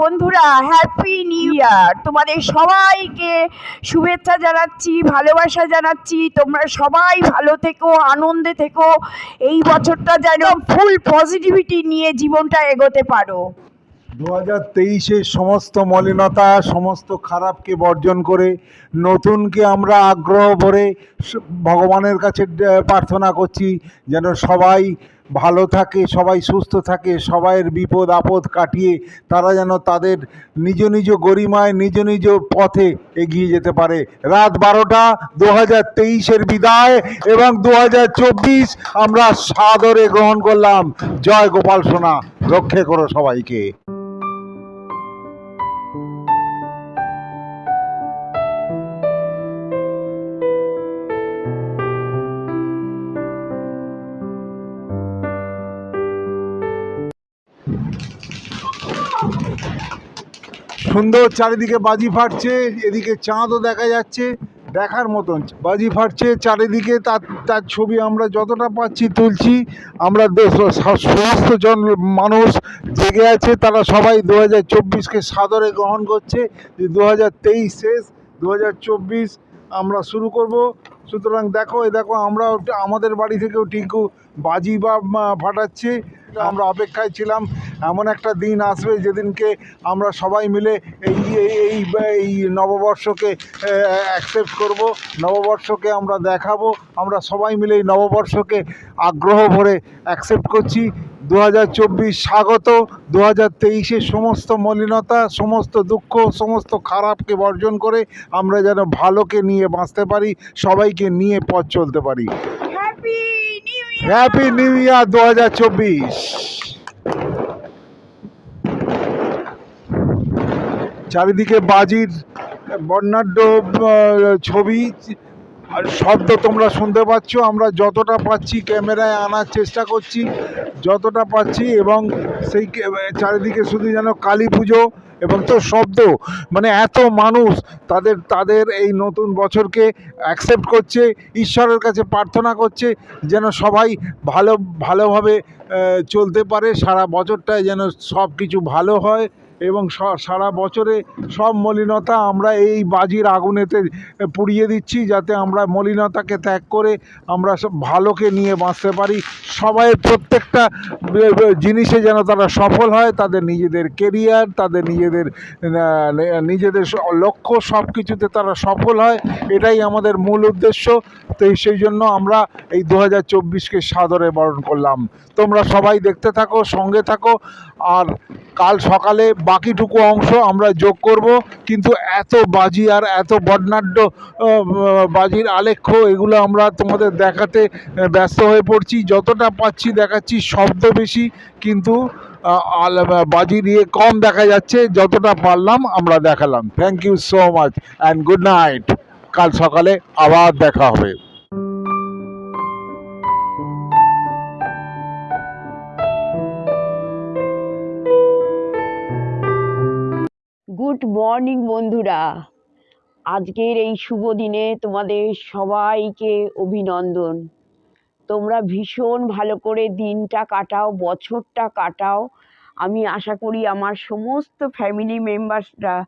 বন্ধুরা happy new ইয়ার তোমাদের সবাইকে শুভেচ্ছা জানাচ্ছি, ভালোবাসা জানাচ্ছি। তোমরা সবাই ভালো থেকো, আনন্দে থেকো। এই বছরটা যেন ফুল পজিটিভিটি নিয়ে জীবনটা এগোতে পারো। দু হাজার তেইশের সমস্ত মলিনতা, সমস্ত খারাপকে বর্জন করে নতুনকে আমরা আগ্রহ ভরে ভগবানের কাছে প্রার্থনা করছি যেন সবাই ভালো থাকে, সবাই সুস্থ থাকে, সবাইয়ের বিপদ আপদ কাটিয়ে তারা যেন তাদের নিজ নিজ গরিমায়, নিজ নিজ পথে এগিয়ে যেতে পারে। রাত বারোটা দু হাজার তেইশের বিদায় এবং দু হাজার চব্বিশ আমরা সাদরে গ্রহণ করলাম। জয় গোপাল সোনা, রক্ষে করো সবাইকে। সুন্দর চারিদিকে বাজি ফাটছে, এদিকে চাঁদও দেখা যাচ্ছে, দেখার মতন বাজি ফাটছে চারিদিকে, তার তার ছবি আমরা যতটা পাচ্ছি তুলছি, আমরা সমস্ত জন মানুষ জেগে আছে, তারা সবাই দু হাজার চব্বিশকে সাদরে গ্রহণ করছে যে দু হাজার তেইশ শেষ দু হাজার চব্বিশ আমরা শুরু করব। সুতরাং দেখো, এই দেখো, আমরাও আমাদের বাড়ি থেকেও টিঙ্কু বাজি বা ফাটাচ্ছি। আমরা অপেক্ষায় ছিলাম। এমন একটা দিন আসবে যেদিনকে আমরা সবাই মিলে এই- এই এই নববর্ষকে অ্যাকসেপ্ট করব, নববর্ষকে আমরা দেখাবো। আমরা সবাই মিলে এই নববর্ষকে আগ্রহ ভরে অ্যাকসেপ্ট করছি। দু হাজার চব্বিশ স্বাগত দু হাজার সমস্ত মলিনতা সমস্ত দুঃখ সমস্ত খারাপকে বর্জন করে আমরা যেন ভালোকে নিয়ে বাঁচতে পারি সবাইকে নিয়ে পথ চলতে পারি। Happy new year happy new year দু হাজার চব্বিশ। চারিদিকে বাজির বর্ণাঢ্য ছবি আর শব্দ তোমরা শুনতে পাচ্ছ, আমরা যতটা পাচ্ছি ক্যামেরায় আনার চেষ্টা করছি, যতটা পাচ্ছি এবং সেই চারিদিকে শুধু যেন কালী পুজো এবং তো শব্দ মানে এত মানুষ তাদের তাদের এই নতুন বছরকে অ্যাকসেপ্ট করছে, ঈশ্বরের কাছে প্রার্থনা করছে, যেন সবাই ভালো, ভালোভাবে চলতে পারে, সারা বছরটায় যেন সব কিছু ভালো হয়। এবং সারা বছরে সব মলিনতা আমরা এই বাজির আগুনেতে পুড়িয়ে দিচ্ছি যাতে আমরা মলিনতাকে ত্যাগ করে আমরা ভালোকে নিয়ে বাঁচতে পারি। সবাই প্রত্যেকটা জিনিসে যেন তারা সফল হয়, তাদের নিজেদের কেরিয়ার তাদের নিজেদের নিজেদের লক্ষ্য সব কিছুতে তারা সফল হয়, এটাই আমাদের মূল উদ্দেশ্য। তো সেই জন্য আমরা এই দু হাজার চব্বিশকে সাদরে বরণ করলাম। তোমরা সবাই দেখতে থাকো, সঙ্গে থাকো, আর কাল সকালে বাকিটুকু অংশ আমরা যোগ করব। কিন্তু এত বাজি আর এত বর্ণাঢ্য বাজির আলেখ্য, এগুলো আমরা তোমাদের দেখাতে ব্যস্ত হয়ে পড়ছি। যতটা পাচ্ছি দেখাচ্ছি, শব্দ বেশি, কিন্তু বাজি দিয়ে কম দেখা যাচ্ছে। যতটা পারলাম আমরা দেখালাম। Thank you so much and good night কাল সকালে আবার দেখা হবে। গুড মর্নিং, বন্ধুরা। আজকের এই শুভ দিনে তোমাদের সবাইকে অভিনন্দন। তোমরা ভীষণ ভালো করে দিনটা কাটাও, বছরটা কাটাও। আমি আশা করি আমার সমস্ত ফ্যামিলি মেম্বার্সরা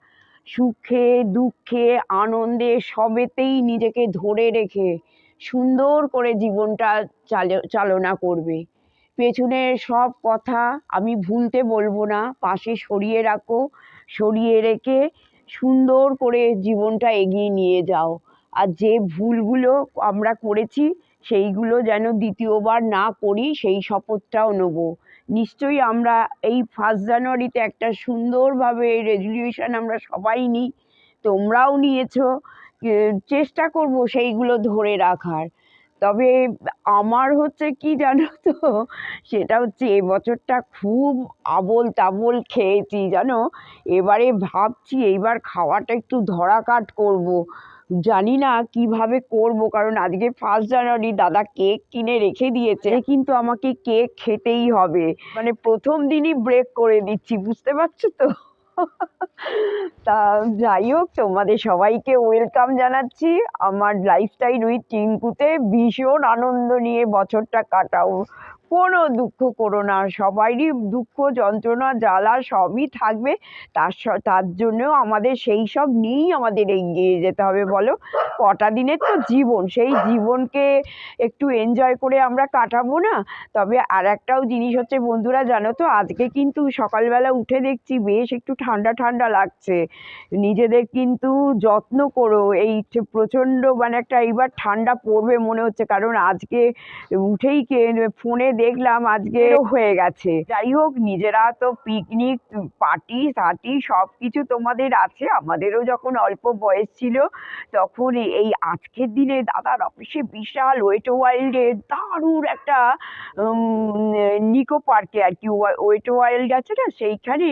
সুখে, দুঃখে, আনন্দে সবেতেই নিজেকে ধরে রেখে সুন্দর করে জীবনটা চাল- চালনা করবে। পেছনের সব কথা আমি ভুলতে বলব না। পাশে সরিয়ে রাখো, সরিয়ে রেখে সুন্দর করে জীবনটা এগিয়ে নিয়ে যাও। আর যে ভুলগুলো আমরা করেছি, সেইগুলো যেন দ্বিতীয়বার না করি, সেই শপথটাও নেব। নিশ্চয়ই আমরা এই ফার্স্ট জানুয়ারিতে একটা সুন্দরভাবে রেজলিউশন আমরা সবাই নিই, তোমরাও নিয়েছো। চেষ্টা করব সেইগুলো ধরে রাখার। তবে আমার হচ্ছে কি জানো তো? সেটা হচ্ছে এ বছরটা খুব আবোল তাবোল খেয়েছি জানো? এবারে ভাবছি এইবার খাওয়াটা একটু ধরাকাট করব। জানি না কীভাবে করব কারণ আজকে ফার্স্ট জানুয়ারি দাদা কেক কিনে রেখে দিয়েছে। কিন্তু আমাকে কেক খেতেই হবে। মানে প্রথম দিনই ব্রেক করে দিচ্ছি বুঝতে পারছ তো? তা যাই হোক, তোমাদের সবাইকে ওয়েলকাম জানাচ্ছি। আমার লাইফস্টাইল উইথ টিঙ্কুতে ভীষণ আনন্দ নিয়ে বছরটা কাটাও। কোনো দুঃখ করো না। সবারই দুঃখ, যন্ত্রণা, জ্বালা সবই থাকবে। তার তার জন্য আমাদের সেই সব নিয়েই আমাদের এগিয়ে যেতে হবে, বলো? কটা দিনের তো জীবন। সেই জীবনকে একটু এনজয় করে আমরা কাটাবো না? তবে আর একটাও জিনিস হচ্ছে বন্ধুরা, জানো তো, আজকে কিন্তু সকালবেলা উঠে দেখছি বেশ একটু ঠান্ডা ঠান্ডা লাগছে। নিজেদের কিন্তু যত্ন করো। এই প্রচণ্ড মানে একটা এইবার ঠান্ডা পড়বে মনে হচ্ছে। কারণ আজকে উঠেই কে ফোনে দেখলাম আজকে হয়ে গেছে। যাই হোক নিজেরা তো পিকনিক পার্টি সার্টি সব কিছু তোমাদের আছে। আমাদেরও যখন অল্প বয়স ছিল তখন এই- আজকের দিনে দাদার অফিসে বিশাল ওয়েট ওয়াইল্ডে দারুণ একটা নিকো পার্কে আর কি ওয়েট ওয়াইল্ড আছে না? সেইখানে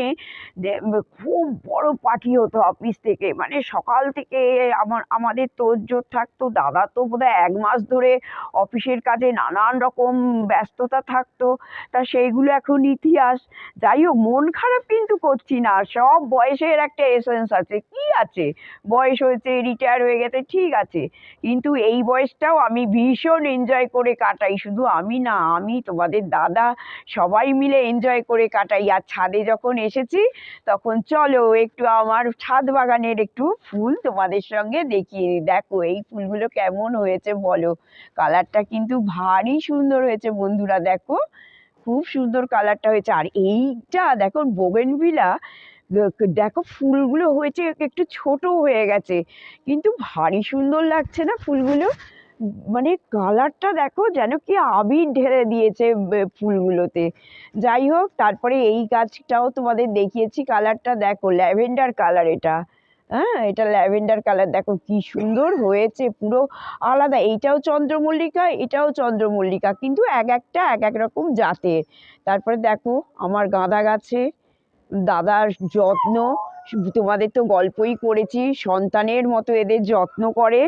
খুব বড় পার্টি হতো অফিস থেকে। মানে সকাল থেকে আমার আমাদের তোড়জোড় থাকতো। দাদা তো বোধহয় এক মাস ধরে অফিসের কাজে নানান রকম ব্যস্ততা থাকতো। তা সেইগুলো এখন ইতিহাস। যাই হোক মন খারাপ কিন্তু করছি না। সব বয়সের একটা এসেন্স আছে। কি আছে? বয়স হয়েছে রিটায়ার হয়ে গেছে, ঠিক আছে। কিন্তু এই বয়সটাও আমি ভীষণ এনজয় করে কাটাই। শুধু আমি না, আমি, তোমাদের দাদা, সবাই মিলে এনজয় করে কাটাই। আর ছাদে যখন এসেছি, তখন চলো একটু আমার ছাদ বাগানের একটু ফুল তোমাদের সঙ্গে দেখিয়ে দেখো, এই ফুলগুলো কেমন হয়েছে বলো? কালারটা কিন্তু ভারী সুন্দর হয়েছে বন্ধুরা। দেখো, খুব সুন্দর কালারটা হয়েছে। আর এইটা দেখো, বোগেনভিলা দেখো ফুলগুলো হয়েছে, একটু ছোট হয়ে গেছে। কিন্তু ভারী সুন্দর লাগছে না ফুলগুলো? মানে কালারটা দেখো, যেন কি আবির ঢেলে দিয়েছে ফুলগুলোতে। যাই হোক, তারপরে এই গাছটাও তোমাদের দেখিয়েছি কালারটা দেখো, ল্যাভেন্ডার কালার এটা। হ্যাঁ এটা ল্যাভেন্ডার কালার। দেখো কি সুন্দর হয়েছে, পুরো আলাদা। এইটাও চন্দ্রমল্লিকা, এটাও চন্দ্রমল্লিকা, কিন্তু এক একটা, এক এক রকম জাতের। তারপরে দেখো, আমার গাঁদা গাছে দাদার যত্ন, তোমাদের তো গল্পই করেছি, সন্তানের মতো এদের যত্ন করে।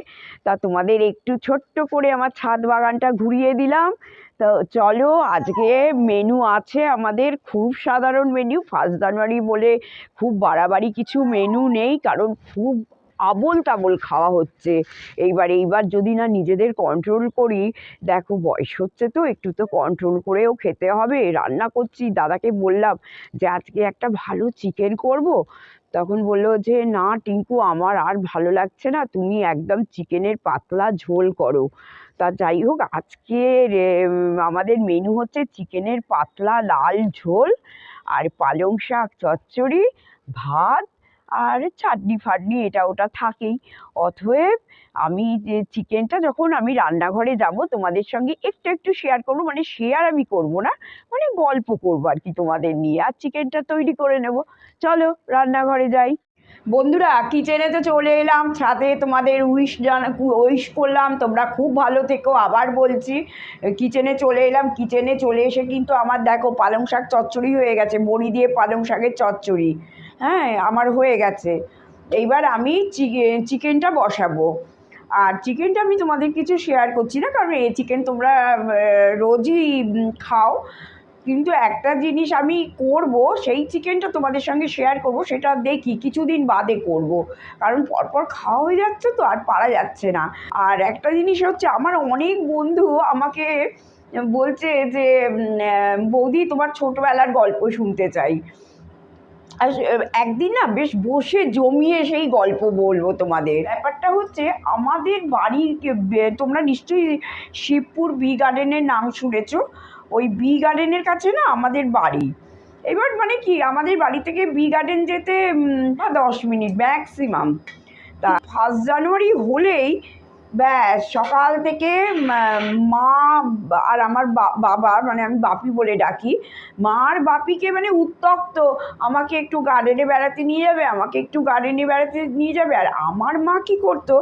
তা তোমাদের একটু ছোট্ট করে আমার ছাদ বাগানটা ঘুরিয়ে দিলাম। তো চলো, আজকে মেনু আছে আমাদের। খুব সাধারণ মেনু ফার্স্ট জানুয়ারি বলে খুব বাড়াবাড়ি কিছু মেনু নেই, কারণ খুব আবোল তাবোল খাওয়া হচ্ছে। এইবার এইবার যদি না নিজেদের কন্ট্রোল করি, দেখো বয়স হচ্ছে তো, একটু তো কন্ট্রোল করেও খেতে হবে। রান্না করছি, দাদাকে বললাম যে, আজকে একটা ভালো চিকেন করব? তখন বলল যে, না টিঙ্কু, আমার আর ভালো লাগছে না। তুমি একদম চিকেনের পাতলা ঝোল করো। তা যাই হোক আজকের আমাদের মেনু হচ্ছে চিকেনের পাতলা লাল ঝোল, আর পালং শাক, চচ্চড়ি, ভাত, আর চাটনি ফাটনি, এটা ওটা থাকেই। অতএব আমি যে চিকেনটা যখন আমি রান্নাঘরে যাব, তোমাদের সঙ্গে একটু একটু শেয়ার করব মানে শেয়ার আমি করব না মানে গল্প করব আর কি তোমাদের নিয়ে, আর চিকেনটা তৈরি করে নেব। চলো, রান্নাঘরে যাই। বন্ধুরা কিচেনে তো চলে এলাম। ছাদে তোমাদের উইশ জানা উইশ করলাম। তোমরা খুব ভালো থেকো, আবার বলছি। কিচেনে চলে এলাম। কিচেনে চলে এসে কিন্তু আমার দেখো, পালং শাক চচ্চড়ি হয়ে গেছে। বড়ি দিয়ে পালং শাকের চচ্চড়ি। হ্যাঁ আমার হয়ে গেছে। এইবার আমি চিকেনটা বসাবো। আর চিকেনটা আমি তোমাদের কিছু শেয়ার করছি না। কারণ এই চিকেন তোমরা রোজই খাও। কিন্তু একটা জিনিস আমি করব, সেই চিকেনটা তোমাদের সঙ্গে শেয়ার করব, সেটা দেখি, কিছুদিন বাদে করব। কারণ পরপর খাওয়া হয়ে যাচ্ছে তো, আর পারা যাচ্ছে না। আর একটা জিনিস হচ্ছে, আমার অনেক বন্ধু আমাকে বলছে যে বৌদি তোমার ছোটোবেলার গল্প শুনতে চাই। আর একদিন না বেশ বসে জমিয়ে সেই গল্প বলব তোমাদের। ব্যাপারটা হচ্ছে, আমাদের বাড়ির তোমরা নিশ্চয়ই শিবপুর বি গার্ডেনের নাম শুনেছো? ওই বি গার্ডেনের কাছে না আমাদের বাড়ি। এবার মানে কি, আমাদের বাড়ি থেকে বি গার্ডেন যেতে দশ মিনিট ম্যাক্সিমাম তা ফার্স্ট জানুয়ারি হলেই, ব্যাস, সকাল থেকে মা আর আমার বাবা মানে আমি বাপি বলে ডাকি, মা আর বাপিকে মানে উত্তক্ত, আমাকে একটু গার্ডেনে বেড়াতে নিয়ে যাবে, আমাকে একটু গার্ডেনে বেড়াতে নিয়ে যাবে, আর আমার মা কী করতো,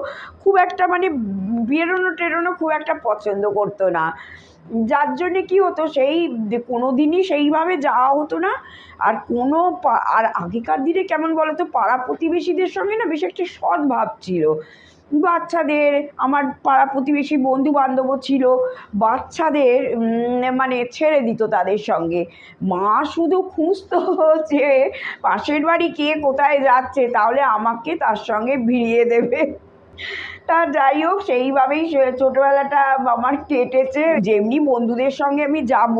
খুব একটা মানে বেরোনো টেরোনো খুব একটা পছন্দ করতো না। যার জন্যে কী হতো, সেই কোনো দিনই সেইভাবে যাওয়া হতো না। আর কোনো আর আগেকার দিনে কেমন বলো তো পাড়া প্রতিবেশীদের সঙ্গে না বেশ একটা সদ্ভাব ছিল। বাচ্চাদের, আমার পাড়া প্রতিবেশী বন্ধু বান্ধবও ছিল, বাচ্চাদের মানে ছেড়ে দিত তাদের সঙ্গে। মা শুধু খুঁজতো যে, পাশের বাড়ি কে কোথায় যাচ্ছে, তাহলে আমাকে তার সঙ্গে ভিড়িয়ে দেবে। তা যাই হোক, সেইভাবেই ছোটবেলাটা আমার কেটেছে। যেমনি বন্ধুদের সঙ্গে আমি যাব,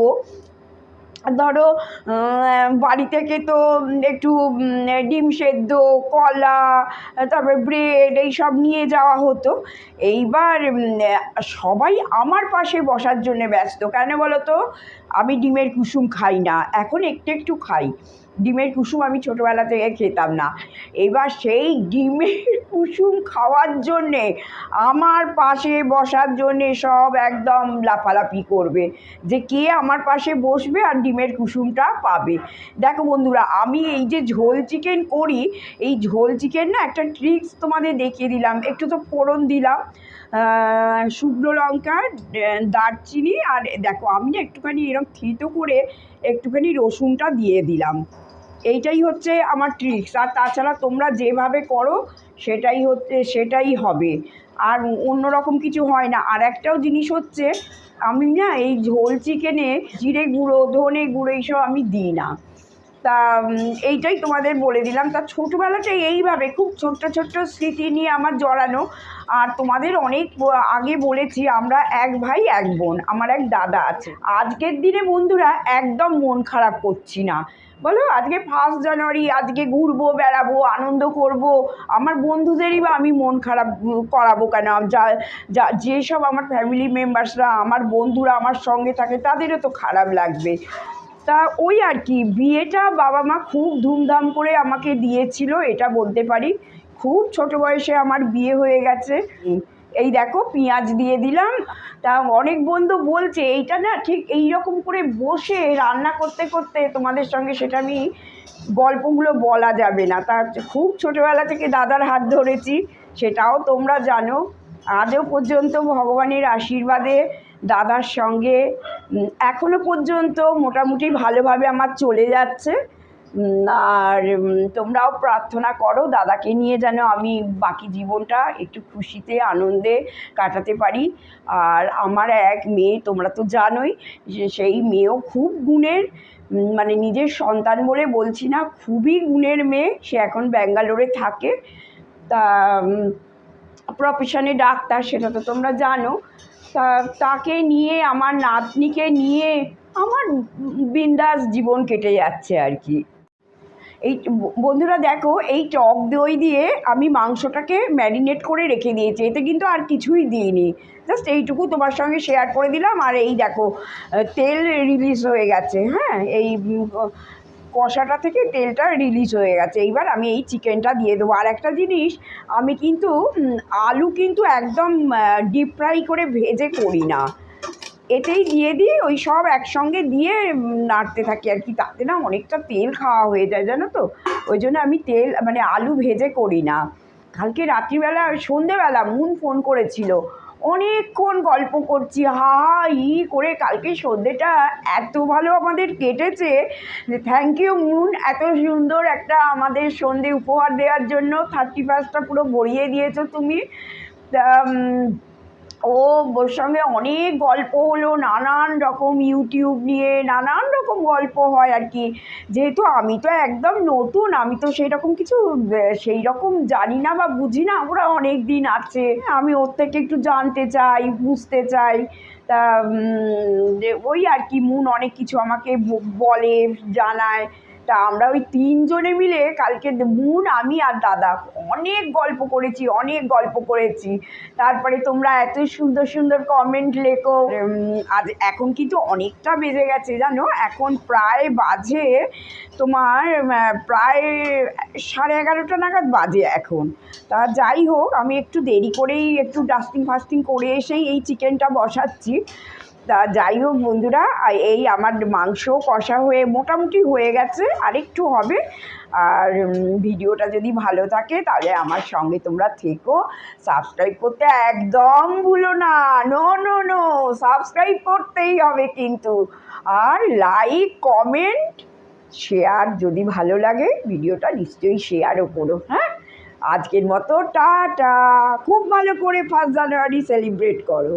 ধরো বাড়ি থেকে তো একটু ডিম সেদ্ধ, কলা, তারপরে ব্রেড এইসব নিয়ে যাওয়া হতো। এইবার সবাই আমার পাশে বসার জন্য ব্যস্ত। কেন বলো তো? আমি ডিমের কুসুম খাই না, এখন একটু একটু খাই। ডিমের কুসুম আমি ছোটোবেলা থেকে খেতাম না। এবার সেই ডিমের কুসুম খাওয়ার জন্যে, আমার পাশে বসার জন্যে সব একদম লাফালাফি করবে যে কে আমার পাশে বসবে আর ডিমের কুসুমটা পাবে। দেখো বন্ধুরা, আমি এই যে ঝোল চিকেন করি, এই ঝোল চিকেন না একটা ট্রিক্স তোমাদের দেখিয়ে দিলাম। একটু তো ফোড়ন দিলাম শুকনো লঙ্কা দারচিনি আর দেখো আমি একটুখানি এরকম থিতো করে একটুখানি রসুনটা দিয়ে দিলাম। এইটাই হচ্ছে আমার ট্রিক্স আর তাছাড়া তোমরা যেভাবে করো, সেটাই হচ্ছে, সেটাই হবে। আর অন্য রকম কিছু হয় না। আর একটাও জিনিস হচ্ছে, আমি না এই ঝোল চিকেনে জিরে গুঁড়ো, ধনে গুঁড়ো এইসব আমি দিই না। তা এইটাই তোমাদের বলে দিলাম। তা ছোটোবেলাটাই এইভাবে খুব ছোট্ট ছোট্ট স্মৃতি নিয়ে আমার জড়ানো। আর তোমাদের অনেক আগে বলেছি, আমরা এক ভাই, এক বোন, আমার এক দাদা আছে। আজকের দিনে বন্ধুরা একদম মন খারাপ করছি না। বলো, আজকে ফার্স্ট জানুয়ারি, আজকে ঘুরবো, বেড়াবো, আনন্দ করব। আমার বন্ধুদেরই বা আমি মন খারাপ করাবো কেন? যা যা যেসব আমার ফ্যামিলি মেম্বার্সরা আমার বন্ধুরা আমার সঙ্গে থাকে, তাদেরও তো খারাপ লাগবে। তা ওই আর কি, বিয়েটা বাবা মা খুব ধুমধাম করে আমাকে দিয়েছিল, এটা বলতে পারি। খুব ছোট বয়সে আমার বিয়ে হয়ে গেছে। এই দেখো পেঁয়াজ দিয়ে দিলাম। তা অনেক বন্ধু বলছে এইটা না ঠিক এই রকম করে বসে রান্না করতে করতে তোমাদের সঙ্গে সেটা আমি গল্পগুলো বলা যাবে না। তা খুব ছোটোবেলা থেকে দাদার হাত ধরেছি সেটাও তোমরা জানো। আজও পর্যন্ত ভগবানের আশীর্বাদে দাদার সঙ্গে উম, এখনও পর্যন্ত মোটামুটি ভালোভাবে আমার চলে যাচ্ছে। আর তোমরাও প্রার্থনা করো, দাদাকে নিয়ে যেন আমি বাকি জীবনটা একটু খুশিতে, আনন্দে কাটাতে পারি। আর আমার এক মেয়ে, তোমরা তো জানোই যে সেই মেয়েও খুব গুণের মানে নিজের সন্তান বলে বলছি না, খুবই গুণের মেয়ে। সে এখন ব্যাঙ্গালোরে থাকে। তা প্রফেশনে ডাক্তার, সেটা তো তোমরা জানো। তা, তাকে নিয়ে, আমার নাতনিকে নিয়ে, আমার বিন্দাস জীবন কেটে যাচ্ছে আর কি। এই বন্ধুরা দেখো, এই টক দই দিয়ে আমি মাংসটাকে ম্যারিনেট করে রেখে দিয়েছি। এতে কিন্তু আর কিছুই দিইনি। জাস্ট এইটুকু তোমার সঙ্গে শেয়ার করে দিলাম। আর এই দেখো তেল রিলিজ হয়ে গেছে হ্যাঁ? এই কষাটা থেকে তেলটা রিলিজ হয়ে গেছে। এইবার আমি এই চিকেনটা দিয়ে দেবো। আর একটা জিনিস, আমি কিন্তু আলু কিন্তু একদম ডিপ ফ্রাই করে ভেজে করি না। এতেই দিয়ে দিই ওই সব একসঙ্গে দিয়ে নাড়তে থাকি আর কি। তাতে না অনেকটা তেল খাওয়া হয়ে যায় জানো তো? ওই জন্য আমি তেল মানে আলু ভেজে করি না। কালকে রাত্রিবেলা সন্ধেবেলা মুন ফোন করেছিল। অনেকক্ষণ গল্প করছি হা হা ই করে কালকে সন্ধেটা এত ভালো আমাদের কেটেছে যে থ্যাংক ইউ মুন এত সুন্দর একটা আমাদের সন্ধে উপহার দেওয়ার জন্য থার্টি ফার্স্টটা পুরো ভরিয়ে দিয়েছ তুমি। তা, ও, ওর সঙ্গে অনেক গল্প হলো, নানান রকম ইউটিউব নিয়ে নানান রকম গল্প হয় আর কি। যেহেতু আমি তো একদম নতুন, আমি তো সেই রকম কিছু সেই রকম জানি না বা বুঝি না, ওরা অনেক দিন আছে। আমি ওর থেকে একটু জানতে চাই, বুঝতে চাই। তা ওই আর কি, মুন অনেক কিছু আমাকে বলে, জানায়। তা আমরা ওই তিনজনে মিলে কালকে মুন, আমি আর দাদা অনেক গল্প করেছি, অনেক গল্প করেছি। তারপরে তোমরা এত সুন্দর সুন্দর কমেন্ট লেখো। আজ এখন কিন্তু অনেকটা বেজে গেছে, জানো? এখন প্রায় বাজে তোমার প্রায় সাড়ে এগারোটা নাগাদ বাজে এখন। তা যাই হোক, আমি একটু দেরি করেই একটু ডাস্টিং ফাস্টিং করে এসেই এই চিকেনটা বসাচ্ছি। তা যাই হোক বন্ধুরা এই আমার মাংস কষা হয়ে মোটামুটি হয়ে গেছে, আরেকটু হবে। আর ভিডিওটা যদি ভালো থাকে তাহলে আমার সঙ্গে তোমরা থেকো। সাবস্ক্রাইব করতে একদম ভুলো না। নো নো নো, সাবস্ক্রাইব করতেই হবে কিন্তু। আর লাইক, কমেন্ট, শেয়ার যদি ভালো লাগে, ভিডিওটা নিশ্চয়ই শেয়ারও করো হ্যাঁ? আজকের মতো টাটা। খুব ভালো করে ফার্স্ট জানুয়ারি সেলিব্রেট করো।